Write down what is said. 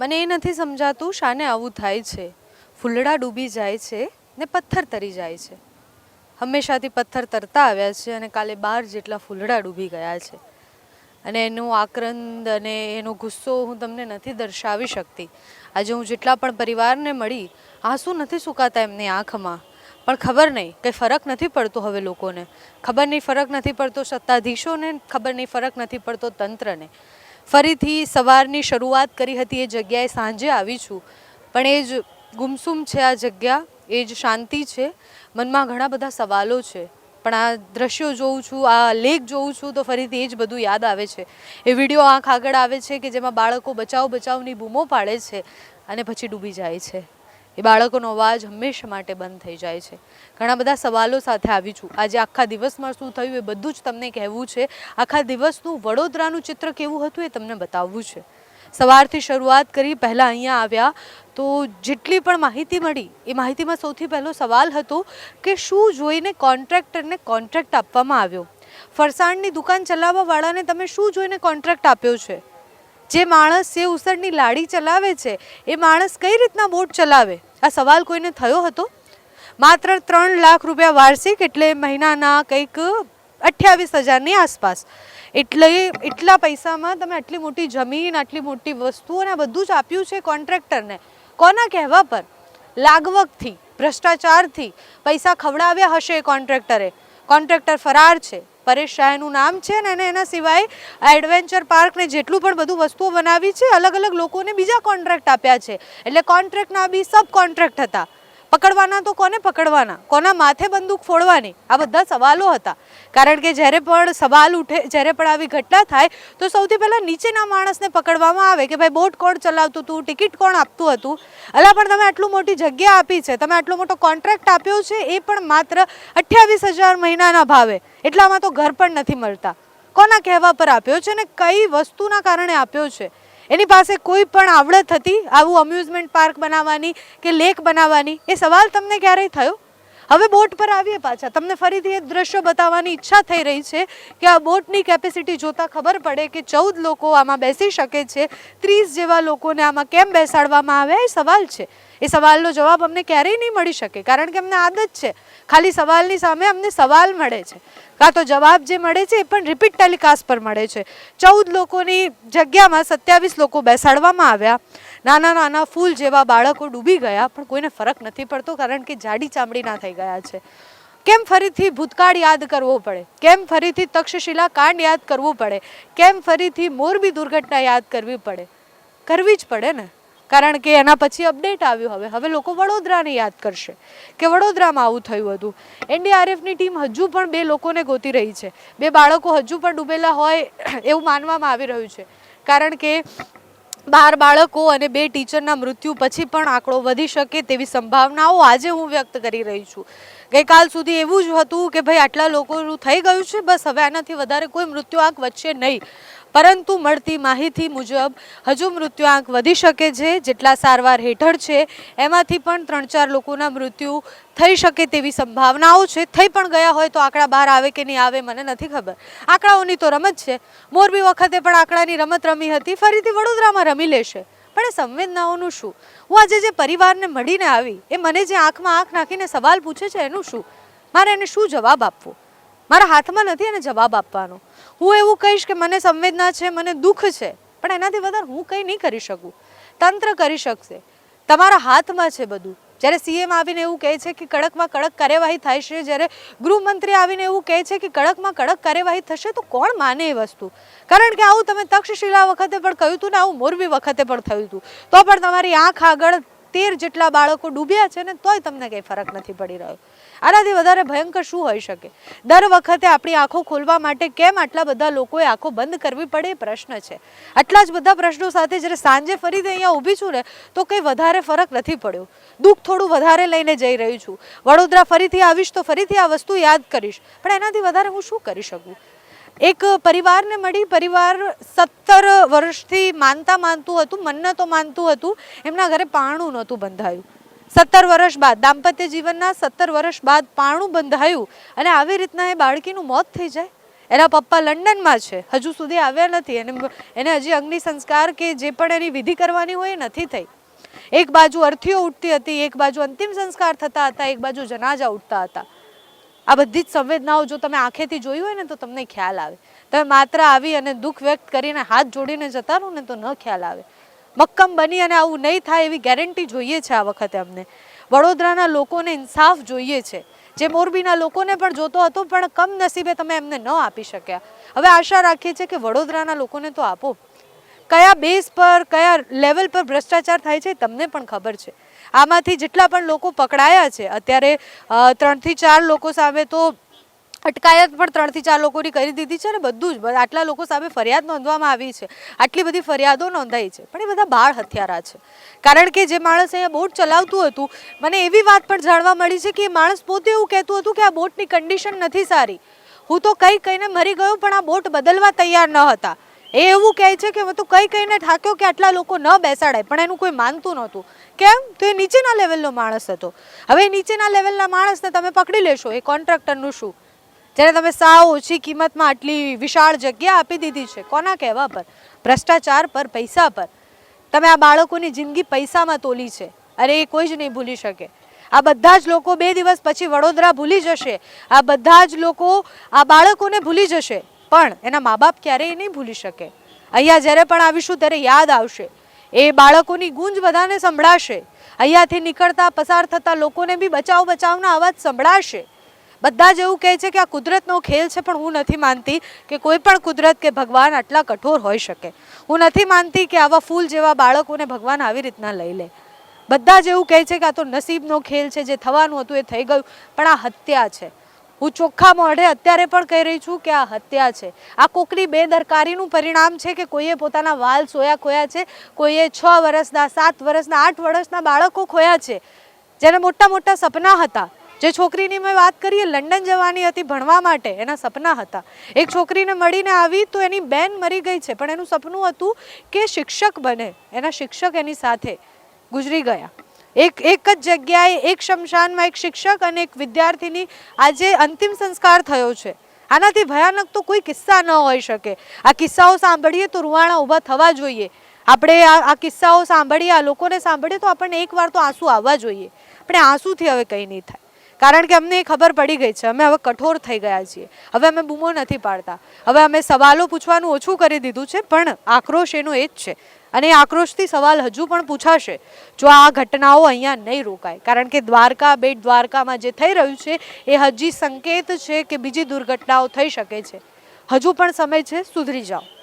મને એ નથી સમજાતું શાને આવું થાય છે. ફૂલડા ડૂબી જાય છે ને પથ્થર તરી જાય છે. હંમેશાથી પથ્થર તરતા આવ્યા છે અને કાલે બાર જેટલા ફૂલડા ડૂબી ગયા છે. અને એનું આક્રંદ અને એનો ગુસ્સો હું તમને નથી દર્શાવી શકતી. આજે હું જેટલા પણ પરિવારને મળી, આંસુ નથી સુકાતા એમની આંખમાં. પણ ખબર નહીં કંઈ ફરક નથી પડતો હવે લોકોને. ખબર નહીં ફરક નથી પડતો સત્તાધીશોને, ખબર નહીં ફરક નથી પડતો તંત્રને. ફરીથી સવારની શરૂઆત કરી હતી એ જગ્યાએ સાંજે આવી છું. પણ એ જ ગુમસુમ છે આ જગ્યા, એ જ શાંતિ છે. મનમાં ઘણા બધા સવાલો છે. પણ આ દ્રશ્યો જોઉં છું, આ લેખ જોઉં છું તો ફરીથી એ જ બધું યાદ આવે છે. એ વીડિયો આંખ આગળ આવે છે કે જેમાં બાળકો બચાવ બચાવની બૂમો પાડે છે અને પછી ડૂબી જાય છે. એ બાળકોનો અવાજ હંમેશા માટે બંધ થઈ જાય છે. ઘણા બધા સવાલો સાથે આવી છું. આજે આખા દિવસમાં શું થયું એ બધું જ તમને કહેવું છે. આખા દિવસનું વડોદરાનું ચિત્ર કેવું હતું એ તમને બતાવવું છે. સવારથી શરૂઆત કરી, પહેલાં અહીંયા આવ્યા તો જેટલી પણ માહિતી મળી, એ માહિતીમાં સૌથી પહેલો સવાલ હતો કે શું જોઈને કોન્ટ્રાક્ટરને કોન્ટ્રાક્ટ આપવામાં આવ્યો? ફરસાણની દુકાન ચલાવવાવાળાને તમે શું જોઈને કોન્ટ્રાક્ટ આપ્યો છે? જે માણસ એ ઉસળની લાડી ચલાવે છે, એ માણસ કઈ રીતના બોટ ચલાવે? આ સવાલ કોઈને થયો હતો? માત્ર ત્રણ લાખ રૂપિયા વાર્ષિક એટલે મહિનાના કંઈક અઠ્યાવીસ હજારની આસપાસ. એટલે એટલા પૈસામાં તમે આટલી મોટી જમીન, આટલી મોટી વસ્તુઓ અને આ બધું જ આપ્યું છે કોન્ટ્રાક્ટરને. કોના કહેવા પર? લાગવગથી, ભ્રષ્ટાચારથી પૈસા ખવડાવ્યા હશે કોન્ટ્રાક્ટરે. કોન્ટ્રાક્ટર ફરાર છે. પરેશ શાહનું નામ છે ને અને એના સિવાય આ એડવેન્ચર પાર્કને જેટલું પણ બધું વસ્તુઓ બનાવી છે અલગ અલગ લોકોને બીજા કોન્ટ્રાક્ટ આપ્યા છે. એટલે કોન્ટ્રાક્ટના બી સબ કોન્ટ્રાક્ટ હતા. પકડવાના તો કોને પકડવાના? કોના માથે બંદૂક ફોડવાની? આ બધા સવાલો હતા. કારણ કે જ્યારે પણ સવાલ ઉઠે, જ્યારે પણ આવી ઘટના થાય, તો સૌથી પહેલાં નીચેના માણસને પકડવામાં આવે કે ભાઈ, બોટ કોણ ચલાવતું હતું ટિકિટ કોણ આપતું હતું? અલા, પણ તમે આટલું મોટી જગ્યા આપી છે. તમે આટલો મોટો કોન્ટ્રાક્ટ આપ્યો છે, એ પણ માત્ર અઠ્યાવીસ હજાર મહિનાના ભાવે. એટલામાં તો ઘર પણ નથી મળતા. કોના કહેવા પર આપ્યો છે ને કઈ વસ્તુના કારણે આપ્યો છે? એની પાસે કોઈ પણ આવડત હતી આવું અમ્યુઝમેન્ટ પાર્ક બનાવવાની કે લેક બનાવવાની? એ સવાલ તમને ક્યારેય થયો? હવે બોટ પર આવીએ પાછા. તમને ફરીથી એ દ્રશ્યો બતાવવાની ઈચ્છા થઈ રહી છે કે આ બોટની કેપેસિટી જોતાં ખબર પડે કે ચૌદ લોકો આમાં બેસી શકે છે, ત્રીસ જેવા લોકોને આમાં કેમ બેસાડવામાં આવ્યા એ સવાલ છે. એ સવાલનો જવાબ અમને ક્યારેય નહીં મળી શકે, કારણ કે અમને આદત છે. ખાલી સવાલની સામે અમને સવાલ મળે છે. કાં તો જવાબ જે મળે છે એ પણ રિપીટ ટેલિકાસ્ટ પર મળે છે. ચૌદ લોકોની જગ્યામાં સત્યાવીસ લોકો બેસાડવામાં આવ્યા. નાના નાના ફૂલ જેવા બાળકો ડૂબી ગયા, પણ કોઈને ફરક નથી પડતો, કારણ કે જાડી ચામડીના થઈ ગયા છે. કેમ ફરીથી ભૂતકાળ યાદ કરવો પડે? કેમ ફરીથી તક્ષશિલા કાંડ યાદ કરવું પડે? કેમ ફરીથી મોરબી દુર્ઘટના યાદ કરવી પડે? કરવી જ પડે ને? કારણ કે એના પછી અપડેટ આવ્યું. હવે હવે લોકો વડોદરાને યાદ કરશે કે વડોદરામાં આવું થયું હતું. એનડીઆરએફની ટીમ હજુ પણ બે લોકોને ગોતી રહી છે. બે બાળકો હજુ પણ ડૂબેલા હોય એવું માનવામાં આવી રહ્યું છે. કારણ કે બાર બાળકો અને બે ટીચરના મૃત્યુ પછી પણ આંકડો વધી શકે તેવી સંભાવનાઓ આજે હું વ્યક્ત કરી રહી છું. ગઈકાલ સુધી એવું જ હતું કે, ભાઈ, આટલા લોકોનું થઈ ગયું છે, બસ હવે આનાથી વધારે કોઈ મૃત્યુ આંક વચ્ચે નહીં. પરંતુ મળતી માહિતી મુજબ હજુ મૃત્યુઆંક વધી શકે છે, જેટલા સારવાર હેઠળ છે, એમાંથી પણ ત્રણ ચાર લોકોના મૃત્યુ થઈ શકે તેવી સંભાવનાઓ છે. થઈ પણ ગયા હોય તો આંકડા બહાર આવે કે નહીં આવે મને નથી ખબર. આંકડાઓની તો રમત છે. મોરબી વખતે પણ આંકડાની રમત રમી હતી. ફરીથી વડોદરામાં રમી લેશે. પણ એ સંવેદનાઓનું શું? હું આજે જે પરિવારને મળીને આવી, એ મને જે આંખમાં આંખ નાખીને સવાલ પૂછે છે એનું શું? મારે એને શું જવાબ આપવો? મારા હાથમાં નથી એને જવાબ આપવાનો. હું એવું કહીશ કે મને સંવેદના છે, મને દુઃખ છે, પણ એનાથી વધારે હું કંઈ નહીં કરી શકું. તંત્ર કરી શકશે. તમારા હાથમાં છે બધું. જ્યારે સીએમ આવીને એવું કહે છે કે કડકમાં કડક કાર્યવાહી થાય છે, જ્યારે ગૃહમંત્રી આવીને એવું કહે છે કે કડકમાં કડક કાર્યવાહી થશે, તો કોણ માને એ વસ્તુ? કારણ કે આવું તમે તક્ષશિલા વખતે પણ કહ્યું હતું ને, આવું મોરબી વખતે પણ થયું હતું. તો પણ તમારી આંખ આગળ તેર જેટલા બાળકો ડૂબ્યા છે ને તોય તમને કંઈ ફરક નથી પડી રહ્યો. આનાથી વધારે ભયંકર શું હોઈ શકે? દર વખતે આપણી આંખો ખોલવા માટે કેમ આટલા બધા લોકોએ આંખો બંધ કરવી પડે એ પ્રશ્ન છે. આટલા જ બધા પ્રશ્નો સાથે જ્યારે સાંજે ફરીથી અહીંયા ઊભી છું ને, તો કંઈ વધારે ફરક નથી પડ્યો. દુઃખ થોડું વધારે લઈને જઈ રહી છું. વડોદરા ફરીથી આવીશ તો ફરીથી આ વસ્તુ યાદ કરીશ. પણ એનાથી વધારે હું શું કરી શકું? એક પરિવારને મળી પરિવાર સત્તર વર્ષથી માનતા માનતું હતું મન્નતો માનતું હતું, એમના ઘરે પાણું નહોતું બંધાયું. સત્તર વર્ષ બાદ, દાંપત્ય જીવનના સત્તર વર્ષ બાદ પાણું બંધાયું અને આવી રીતના એ બાળકીનું મોત થઈ જાય. એના પપ્પા લંડનમાં છે, હજુ સુધી આવ્યા નથી. એને એને હજી અગ્નિ સંસ્કાર કે જે પણ એની વિધિ કરવાની હોય એ નથી થઈ. એક બાજુ અર્થીઓ ઉઠતી હતી, એક બાજુ અંતિમ સંસ્કાર થતા હતા, એક બાજુ જનાજા ઉઠતા હતા. આ બધી જ સંવેદનાઓ જો તમે આંખેથી જોઈ હોય ને તો તમને ખ્યાલ આવે. તમે માત્ર આવી અને દુઃખ વ્યક્ત કરીને હાથ જોડીને જતા રહો ને તો ન ખ્યાલ આવે. મક્કમ બની અને આવું નહીં થાય એવી ગેરંટી જોઈએ છે આ વખતે અમને. વડોદરાના લોકોને ઇન્સાફ જોઈએ છે. જે મોરબીના લોકોને પણ જોતો હતો, પણ કમ નસીબે તમે એમને ન આપી શક્યા. હવે આશા રાખીએ છીએ કે વડોદરાના લોકોને તો આપો. કયા બેઝ પર, કયા લેવલ પર ભ્રષ્ટાચાર થાય છે તમને પણ ખબર છે. આમાંથી જેટલા પણ લોકો પકડાયા છે, અત્યારે ત્રણથી ચાર લોકો સામે તો અટકાયત પણ ત્રણથી ચાર લોકોની કરી દીધી છે ને બધું જ આટલા લોકો સામે ફરિયાદ નોંધવામાં આવી છે. આટલી બધી ફરિયાદો નોંધાઈ છે, પણ એ બધા બાળ હત્યારા છે. કારણ કે જે માણસ અહીંયા બોટ ચલાવતું હતું, મને એવી વાત પણ જાણવા મળી છે કે એ માણસ પોતે એવું કહેતું હતું કે આ બોટની કન્ડિશન નથી સારી. હું તો કંઈ કહીને મરી ગયો, પણ આ બોટ બદલવા તૈયાર ન હતા. એ એવું કહે છે કે તું કઈ કહીને થાક્યો કે આટલા લોકો ન બેસાડાય, પણ એનું કોઈ માનતું નહોતું. કેમ? તો એ નીચેના લેવલનો માણસ હતો. હવે નીચેના લેવલના માણસને તમે પકડી લેશો, એ કોન્ટ્રાક્ટરનું શું? જ્યારે તમે સાવ ઓછી કિંમતમાં આટલી વિશાળ જગ્યા આપી દીધી છે, કોના કહેવા પર? ભ્રષ્ટાચાર પર, પૈસા પર? તમે આ બાળકોની જિંદગી પૈસામાં તોલી છે. અરે, એ કોઈ જ નહીં ભૂલી શકે. આ બધા જ લોકો બે દિવસ પછી વડોદરા ભૂલી જશે. આ બધા જ લોકો આ બાળકોને ભૂલી જશે. પણ એના મા બાપ ક્યારેય નહીં ભૂલી શકે. અહીંયા જ્યારે પણ આવીશું ત્યારે યાદ આવશે. એ બાળકોની ગુંજ બધાને સંભળાશે. અહીંયાથી નીકળતા, પસાર થતા લોકોને બી બચાવ, બચાવના અવાજ સંભળાશે. બધા જ એવું કહે છે કે આ કુદરતનો ખેલ છે, પણ હું નથી માનતી કે કોઈ પણ કુદરત કે ભગવાન આટલા કઠોર હોઈ શકે. હું નથી માનતી કે આવા ફૂલ જેવા બાળકોને ભગવાન આવી રીતના લઈ લે. બધા જ એવું કહે છે કે આ તો નસીબનો ખેલ છે, જે થવાનું હતું એ થઈ ગયું, પણ આ હત્યા છે. હું ચોખ્ખા મોઢે અત્યારે પણ કહી રહી છું કે આ હત્યા છે. આ કોકની બેદરકારીનું પરિણામ છે કે કોઈએ પોતાના વાલ સોયા ખોયા છે, કોઈએ છ વર્ષના, સાત વર્ષના, આઠ વર્ષના બાળકો ખોયા છે. જેને મોટા મોટા સપના હતા. જે છોકરીની મેં વાત કરીએ, લંડન જવાની હતી ભણવા માટે, એના સપના હતા. એક છોકરીને મળીને આવી તો એની બેન મરી ગઈ છે, પણ એનું સપનું હતું કે શિક્ષક બને, એના શિક્ષક એની સાથે ગુજરી ગયા. એક એક જ જગ્યાએ, એક શમશાનમાં એક શિક્ષક અને એક વિદ્યાર્થીની આજે અંતિમ સંસ્કાર થયો છે. આનાથી ભયાનક તો કોઈ કિસ્સા ન હોઈ શકે. આ કિસ્સાઓ સાંભળીએ તો રૂવાણા ઊભા થવા જોઈએ. આપણે આ કિસ્સાઓ સાંભળીએ, આ લોકોને સાંભળીએ તો આપણને એકવાર તો આંસુ આવવા જોઈએ. આપણે આંસુથી હવે કંઈ નહીં થાય. કારણ કે અમને એ ખબર પડી ગઈ છે, અમે હવે કઠોર થઈ ગયા છીએ. હવે અમે બૂમો નથી પાડતા. હવે અમે સવાલો પૂછવાનું ઓછું કરી દીધું છે, પણ આક્રોશ એનો એ જ છે. અને આક્રોશથી સવાલ હજુ પણ પૂછાશે. જો આ ઘટનાઓ અહીંયા નહીં રોકાય, કારણ કે દ્વારકા, બેટ દ્વારકામાં જે થઈ રહ્યું છે, એ હજી સંકેત છે કે બીજી દુર્ઘટનાઓ થઈ શકે છે. હજુ પણ સમય છે, સુધરી જાઓ.